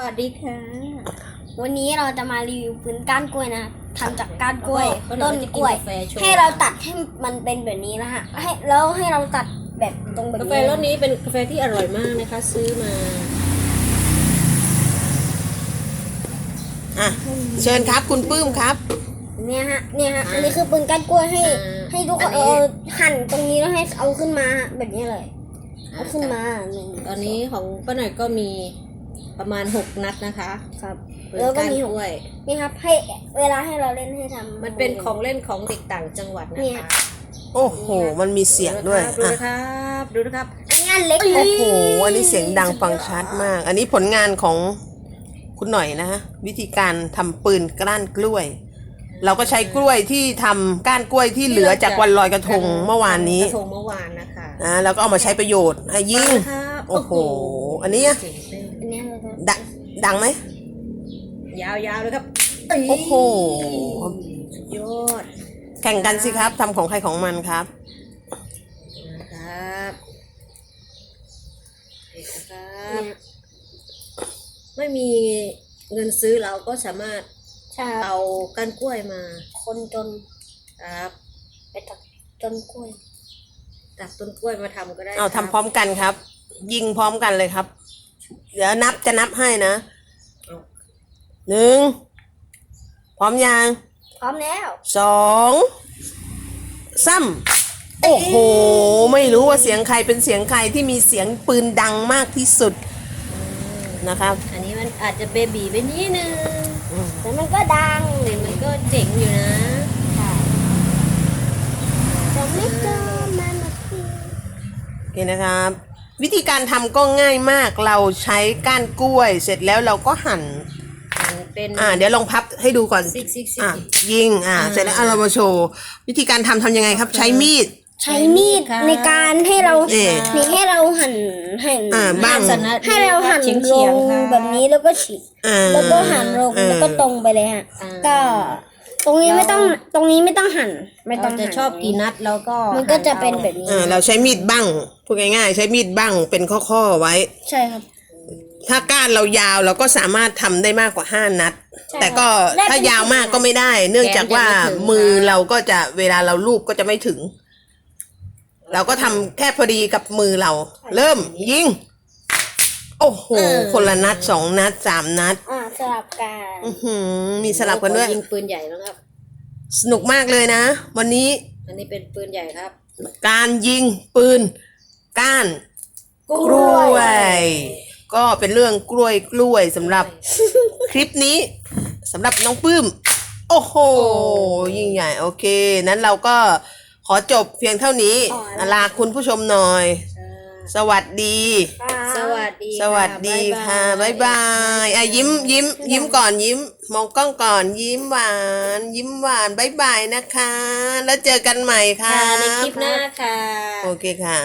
วัสดีค่ะ วันนี้เราจะมารีวิวปืนก้านกล้วยนะครับทำจากก้านกล้วยแล้วก็ต้นกล้วยจะกินกาแฟโชว์ให้เราตัดให้มันเป็นแบบนี้นะฮะให้แล้วให้เราตัดแบบตรงแบบกานี้แฟรสนี้เป็นกาแฟที่อร่อยมากนะคะ ซื้อมาอะเชิญครับคุณปื้มครับ เนี่ยฮะเนี่ยฮะอันนี้คือปืนก้านกล้วยให้ อ่าให้ทุกคนอันนี้ เอาหั่นตรงนี้แล้วให้เอาขึ้นมาฮะแบบนี้เลย เอาขึ้นมาหนึ่งตอนนี้ของป้าหน่อยก็มี ประมาณ6นัดนะคะครับปืนแล้วก็มีหกล้วย นี่ครับให้เวลาให้เราเล่นให้ทำ มันเป็นของเล่นของเด็กต่างจังหวัดนะเนี่ย คะโอ้โห มันมีเสียงด้วยดูอะนะครับ ดูนะครับ อันนี้อันเล็กโอ้โห อันนี้เสียงดังฟังชัดมาก อันนี้ผลงานของคุณหน่อยนะฮะวิธีการทำปืนกล้านกล้วย เราก็ใช้กล้วยที่ทำก้านกล้วยที่เหลือจากวันลอยกระทงเมื่อวานนี้กระทงเมื่อวานนะคะนะแล้วก็เอามาใช้ประโยชน์อะยิงครับโอ้โหอันนี้อะ เจ๋งเต้นอันนี้เราก็ ดังดังไหม ยาวๆเลยครับโอ้โหสุดยอดแข่งกันสิครับทำของใครของมันครับนะครับนี่นะครับเนี่ยไม่มีเงินซื้อเราก็สามารถใช่ครับเอาก้านกล้วยมาคนจนครับ ไปตัดต้นกล้วย ตัดต้นกล้วยมาทำก็ได้เอาคทำพร้อมกันครับ ยิงพร้อมกันเลยครับ เดี๋ยวนับจะนับให้นะเอาหนึ่งพร้อมยังพร้อมแล้ว สองซ้ำโอ้โห ไม่รู้ว่าเสียงใครเป็นเสียงใครที่มีเสียงปืนดังมากที่สุดนะครับ อันนี้มันอาจจะเบบีไปนิดนึงแต่มันก็ดังแต่มันก็เจ๋งอยู่นะแต่ไม่เจอมันนะพี่โอเคนะครับ วิธีการทำก็ง่ายมากเราใช้ก้านกล้วย เสร็จแล้วเราก็หั่นมันเป็น อ่า เดี๋ยวลองพับให้ดูก่อนซิกซิกซิก อะยิงอ่าเสร็จแล้วเอาเรามาโชว์วิธีการทำทำยังไงครับ ใช้มีด ใช้มีดในการให้เรานี่นี่ให้เราหั่นหั่นอ่าบ้างสนะให้เราหั่นเฉียงลเฉียงงค่ะแบบนี้แล้วก็ฉีกอ่าแล้วก็หั่นลงอ่าแล้วก็ตรงไปเลยฮะ อ่า ก็ต รงนี้ไม่ต้องตรงนี้ไม่ต้องหั่นไม่ต้เราองจะหั่นชอบกี่นัดเราก็มันก็จะเป็นแบบนี้อ่าเราใช้มีดบ้างพูดง่ายๆ ใช้มีดบ้างเป็นข้อๆไว้ ใช่ครับ ถ้าก้านเรายาวเราก็สามารถทำได้มากกว่า5นัด ใช่แต่ก็ได้เป็น ถ้ายาวมากก็ไม่ได้ เนื่องจากว่ามือเราก็จะเวลาเราลูบก็จะไม่ถึง เราก็ทำแค่พอดีกับมือเรา เริ่มยิง โอ้โห คนละนัดสองนัดสามนัด อ่า สลับกันอื้อหือมีสลับกันด้วย ยิงปืนใหญ่แล้วครับ สนุกมากเลยนะ วันนี้อันนี้เป็นปืนใหญ่ครับ การยิงปืนก้านกล้วย ก็เป็นเรื่องกล้วยกล้วยสำหรับคลิปนี้สำหรับน้องปื้ม โอ้โห ยิ่งใหญ่โอเค นั้นเราก็ขอจบเพียงเท่านี้ลาคุณผู้ชมหน่อย สวัสดี สวัสดีสวัสดีค่ะบ๊ายบายอะยิ้มยิ้มยิ้มก่อนยิ้ม มองกล้องก่อนยิ้มหวาน ยิ้มหวานบ๊ายบายนะคะ แล้วเจอกันใหม่ค่ะค่ะในคลิปหน้าค่ะ โอเคค่ะ